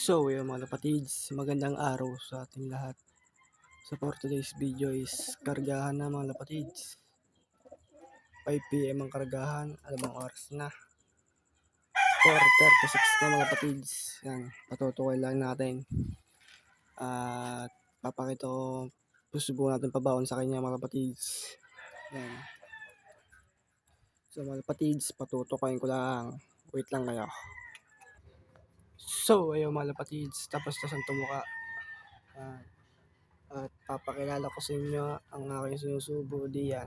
So, yun mga kapatids, magandang araw sa ating lahat. So, for today's video is kargahan na mga kapatids. 5pm ang kargahan, ano bang oras na? 4.36 na mga kapatids. Yan, patutukoy lang natin. At papakita ko, susubukan natin pabaon sa kanya mga kapatids. Yan. So mga kapatids, patutukoyin ko lang. Wait lang kayo. So, ayun mga lapatids, tapos na siyang tumuka. Yan. At papakilala ko sa inyo ang aking sinusubo diyan.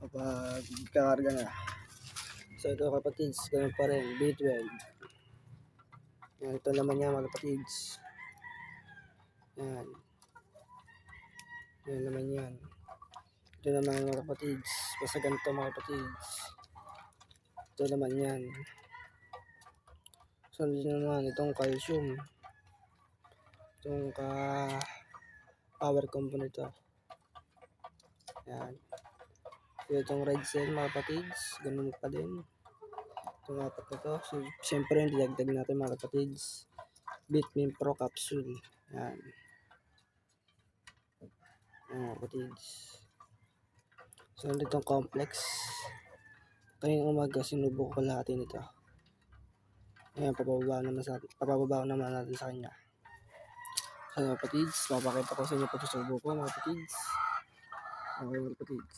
Kapag kakarga na. So ito kapatids, ganun pa rin, B12. Yan, ito naman yan mga kapatids. Yan. Yan naman yan. Ito naman mga kapatids, basta ganito mga kapatids. Ito naman yan. Sunod naman itong calcium. Itong ka power component ito. Yan. So, itong red cell mga kapatids. Ganun pa din. Itong apat na to. So, siyempre yung dinagdag natin mga kapatids. Bitmin Pro Capsule. Yan. Mga kapatids. So, itong complex. Kayong umaga, sinubo ko lahat nito. Ayan, papababa naman sa papababa naman natin sa kanya. So, mga kapatids, papakita ko sa inyo pagsusubo ko, mga kapatids. Okay, mga kapatids.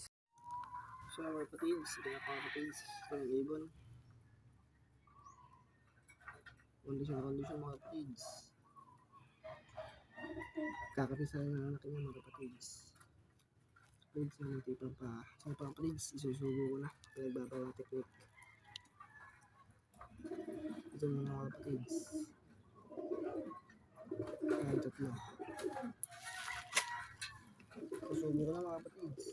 So, mga kapatids, ito na mga kapatids. Ito yung ibon. Kondisyon na kondisyon, mga kapatids. Kakapisa na natin yung mga kapatids. Kapatids, na natipang pa. So, mga kapatids, isusubo ko na. Pinagbabawa technique. Ito na mga kapatids. Ayan, tatlo. Susubo ko na mga kapatids.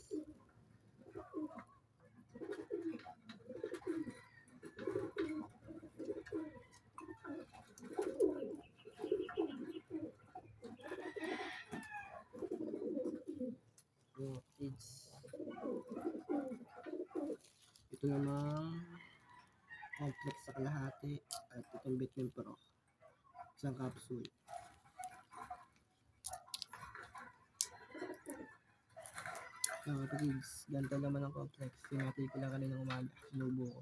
Mga kapatids. Ito namang complex sa kalahati at itong Bitcoin Pro. Isang capsule. Mga kapatids, ganito naman ang complex. Pinatay ko lang kanina umaga. Sinubo ko.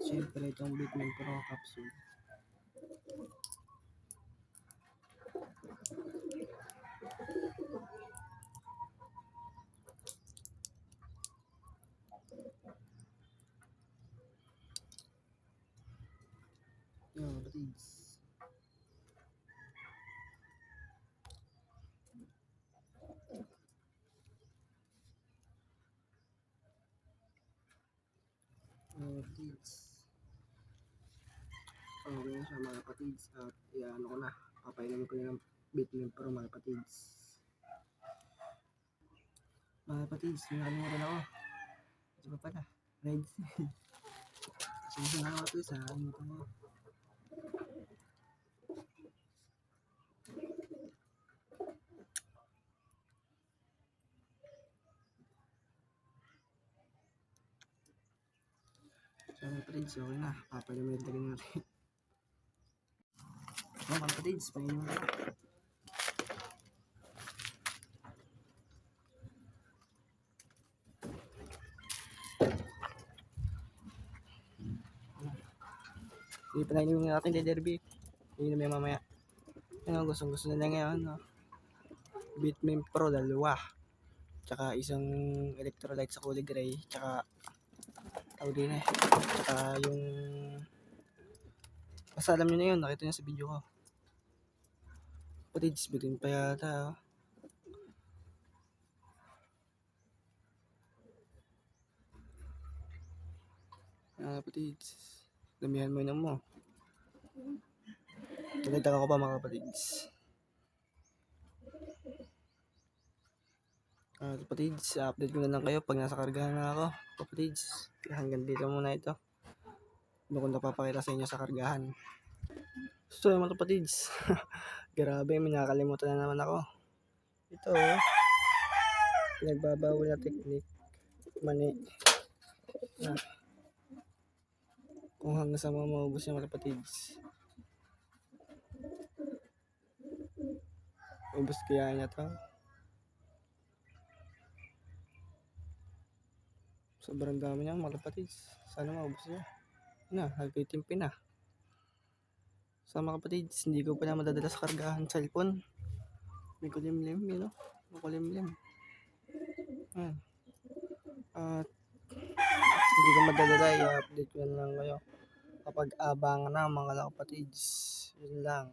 Siyempre itong Bitcoin Pro capsule. Yan, kapatids. Yan, kapatids. Okay na siya mga kapatids. At iano ko na. Papainan ko na ng Bitmin Pro mga kapatids. Mga kapatids, nakalimutan ako. Ito pa pala. Red. Sige nga ako ito sa ano ko. Mga okay na. Papalimutan rin natin. So, mga kapatids, pahinga na. Hindi pa nainin natin kay Derby. Hindi na mamaya. Yan ang gustong gusto nila ngayon. No? Bitmin Pro, dalawa. Tsaka isang electrolyte sa kulay gray. Tsaka tawag din eh. Tsaka yung basta alam nyo na yun. Nakita nyo sa video ko. Pati bitin pa yata. Oh. Ah, kapatids. Damihan mo yun mo. Nagtaka ko pa mga kapatids. Ah, kapatids, update ko na lang kayo pag nasa kargahan na ako. Kapatids, hanggang dito muna ito. Ano ko napapakita sa inyo sa kargahan. So, mga kapatids, grabe, may nakakalimutan na naman ako. Ito, oh. Pinagbabawal na technique. Mani. Na. Kung hanggang sa mga maubos yung mga kapatids. Ubus kaya niya to. Sobrang dami niya mga kapatids. Sana maubos niya. Na, nagtitimpi na. Sa mga kapatids, hindi ko pa na madadala sa kargahan cellphone. May kulimlim, yun know? Makulimlim. Hmm. At hindi ko madadala, i-update ko lang kayo. Kapag abangan na mga kapatids. Yun lang.